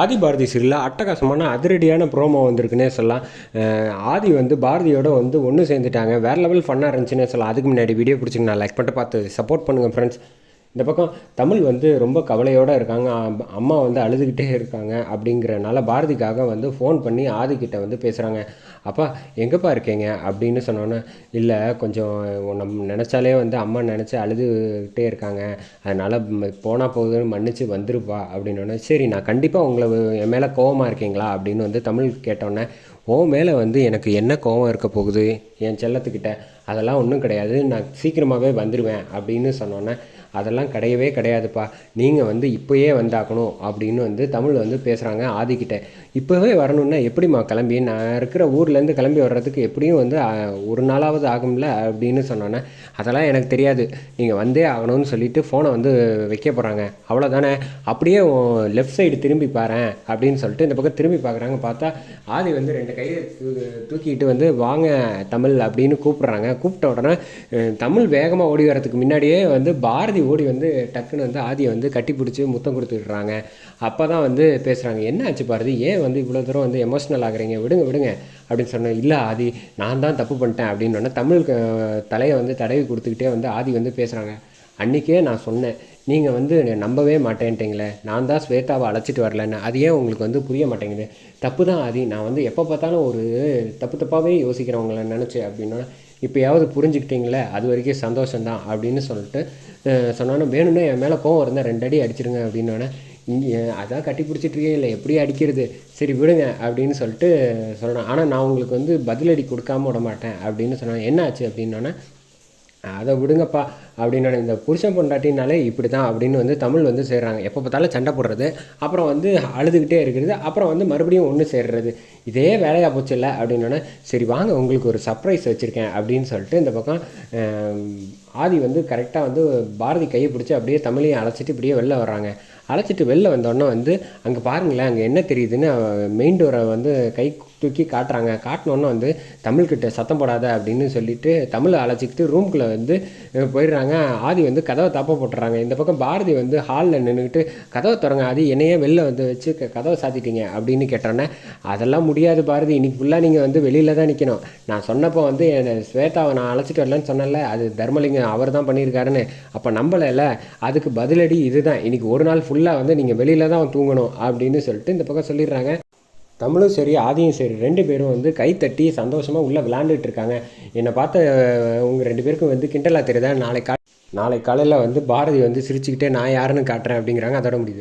ஆதி பாரதி சீரியலில் அட்டகாசமான அதிரடியான ப்ரோமோ வந்திருக்குன்னே சொல்லலாம். ஆதி வந்து பாரதியோட வந்து ஒன்று சேர்ந்துட்டாங்க. வேறு லெவல் ஃபன்னாக இருந்துச்சுன்னே சொல்லலாம். அதுக்கு முன்னாடி வீடியோ பிடிச்சிங்க லைக் பண்ணிட்டு பார்த்து சப்போர்ட் பண்ணுங்கள் ஃப்ரெண்ட்ஸ் இந்த பக்கம் தமிழ் வந்து ரொம்ப கவலையோடு இருக்காங்க. அம்- அம்மா வந்து அழுதுகிட்டே இருக்காங்க அப்படிங்கிறனால பாரதிக்காக வந்து ஃபோன் பண்ணி ஆதிக்கிட்ட வந்து பேசுகிறாங்க அப்பா எங்கேப்பா இருக்கீங்க? அப்படின்னு சொன்னோன்னே இல்லை கொஞ்சம் நம்ம நினச்சாலே வந்து அம்மா நினச்சி அழுதுகிட்டே இருக்காங்க. அதனால் போனால் போகுதுன்னு மன்னிச்சு வந்துருப்பா. அப்படின்னோடனே சரி நான் கண்டிப்பாக உங்களை என் மேலே கோவமாக இருக்கீங்களா? அப்படின்னு வந்து தமிழ் கேட்டோன்னே உன் மேலே வந்து எனக்கு என்ன கோவம் இருக்க போகுது? என் செல்லத்துக்கிட்ட அதெல்லாம் ஒன்றும் கிடையாது. நான் சீக்கிரமாகவே வந்துடுவேன் அப்படின்னு சொன்னோன்னே அதெல்லாம் கிடையவே கிடையாதுப்பா. நீங்கள் வந்து இப்போயே வந்தாக்கணும் அப்படின்னு வந்து தமிழ் வந்து பேசுகிறாங்க ஆதிக்கிட்ட இப்போவே வரணுன்னா எப்படிம்மா கிளம்பி? நான் இருக்கிற ஊர்லேருந்து கிளம்பி வர்றதுக்கு எப்படியும் வந்து ஒரு நாளாவது ஆகும்ல அப்படின்னு சொன்னோன்னே அதெல்லாம் எனக்கு தெரியாது. நீங்கள் வந்தே ஆகணும்னு சொல்லிட்டு ஃபோனை வந்து வைக்க போகிறாங்க அவ்வளோதானே அப்படியே லெஃப்ட் சைடு திரும்பி பாரேன் அப்படின்னு சொல்லிட்டு இந்த பக்கம் திரும்பி பார்க்குறாங்க பார்த்தா ஆதி வந்து ரெண்டு கையை தூ- தூக்கிட்டு வந்து வாங்க தமிழ் அப்படின்னு கூப்பிட்றாங்க. கூப்பிட்ட உடனே தமிழ் வேகமாக ஓடி வரதுக்கு முன்னாடியே வந்து பாரதி ஓடி வந்து டக்குன்னு வந்து ஆதியை வந்து கட்டி பிடிச்சி முத்தம் கொடுத்துட்றாங்க அப்போ தான் வந்து பேசுகிறாங்க என்ன ஆச்சு பாரதி? ஏன் வந்து இவ்வளோ தூரம் வந்து எமோஷ்னல் ஆகுறீங்க? விடுங்க விடுங்க. அப்படின்னு சொன்னேன் இல்லை ஆதி நான் தான் தப்பு பண்ணிட்டேன். அப்படின்னு தமிழ் தலையை வந்து தடவி கொடுத்துக்கிட்டே வந்து ஆதி வந்து பேசுகிறாங்க அன்றைக்கே நான் சொன்னேன் நீங்கள் வந்து என்னை நம்பவே மாட்டேன்ட்டீங்களே நான் தான் ஸ்வேதாவை அழைச்சிட்டு வரலன்னு. அது ஏன் உங்களுக்கு வந்து புரிய மாட்டேங்குது? தப்பு தான் அது நான் வந்து எப்போ பார்த்தாலும் ஒரு தப்பு தப்பாகவே யோசிக்கிறவங்கள நினச்சி அப்படின்னா இப்போயாவது புரிஞ்சுக்கிட்டீங்களே அது வரைக்கும் சந்தோஷம்தான் அப்படின்னு சொல்லிட்டு அஹ், சொன்னானே வேணும்னா என் மேலே கோவம் இருந்தால் ரெண்டு அடி அடிச்சிருங்க அப்படின்னோடனே இங்கே அதான் கட்டி பிடிச்சிட்டு இல்லை எப்படி அடிக்கிறது? சரி விடுங்க அப்படின்னு சொல்லிட்டு சொன்னேன் ஆனால் நான் உங்களுக்கு வந்து பதிலடி கொடுக்காம விட மாட்டேன் அப்படின்னு சொன்னேன் என்ன ஆச்சு அப்படின்னோடனே அதை விடுங்கப்பா அப்படின்னு இந்த புருஷன் பொண்டாட்டினாலே இப்படி தான் அப்படின்னு வந்து தமிழ் வந்து சேர்றாங்க எப்போ பார்த்தாலும் சண்டை போடுறது அப்புறம் வந்து அழுதுகிட்டே இருக்கிறது அப்புறம் வந்து மறுபடியும் ஒன்று சேர்றது. இதே வேலையாக போச்சு இல்லை அப்படின்னோடனே சரி வாங்க உங்களுக்கு ஒரு சர்ப்ரைஸ் வச்சுருக்கேன் அப்படின்னு சொல்லிட்டு இந்த பக்கம் ஆதி வந்து கரெக்டாக வந்து பாரதி கையை பிடிச்சி அப்படியே தமிழையும் அழைச்சிட்டு இப்படியே வெளில வர்றாங்க. அழைச்சிட்டு வெளில வந்தோடனே வந்து அங்கே பாருங்களேன் அங்கே என்ன தெரியுதுன்னு மெயின் டோரை வந்து கை தூக்கி காட்டுறாங்க. காட்டினோன்னே வந்து தமிழ்கிட்ட சத்தம் போடாத அப்படின்னு சொல்லிட்டு தமிழை அழைச்சிக்கிட்டு ரூம்குள்ளே வந்து போயிடுறாங்க. போயிடுறாங்க ஆதி வந்து கதவை தப்ப போட்டுறாங்க. இந்த பக்கம் பாரதி வந்து ஹாலில் நின்றுக்கிட்டு கதவை திறங்க ஆதி என்னையே வெளில வந்து வச்சு க- கதவை சாத்திட்டீங்க அப்படின்னு கேட்டோன்னே அதெல்லாம் முடியாது பாரதி. இன்னைக்கு ஃபுல்லாக நீங்கள் வந்து வெளியில் தான் நிற்கணும் நான் சொன்னப்போ வந்து என்னை ஸ்வேதாவை நான் அழைச்சிட்டு வரலன்னு சொன்னேன்ல. அது தர்மலிங்கம் அவர் தான் பண்ணியிருக்காருன்னு. அப்போ நம்பலைல. அதுக்கு பதிலடி இதுதான். இன்னைக்கு ஒரு நாள் ஃபுல்லாக வந்து நீங்கள் வெளியில் தான் தூங்கணும் அப்படின்னு சொல்லிட்டு இந்த பக்கம் சொல்லிடுறாங்க. தமிழும் சரி ஆதியும் சரி ரெண்டு பேரும் வந்து கை தட்டி சந்தோஷமாக உள்ளே விளாண்டுட்டு இருக்காங்க. என்னை பார்த்த உங்கள் ரெண்டு பேருக்கும் வந்து கிண்டலா தெரியுதா? நாளைக்கு நாளை காலையில் வந்து பாரதி வந்து சிரிச்சுக்கிட்டே நான் யாருன்னு காட்டுறேன் அப்படிங்கிறாங்க அதோட முடியுது.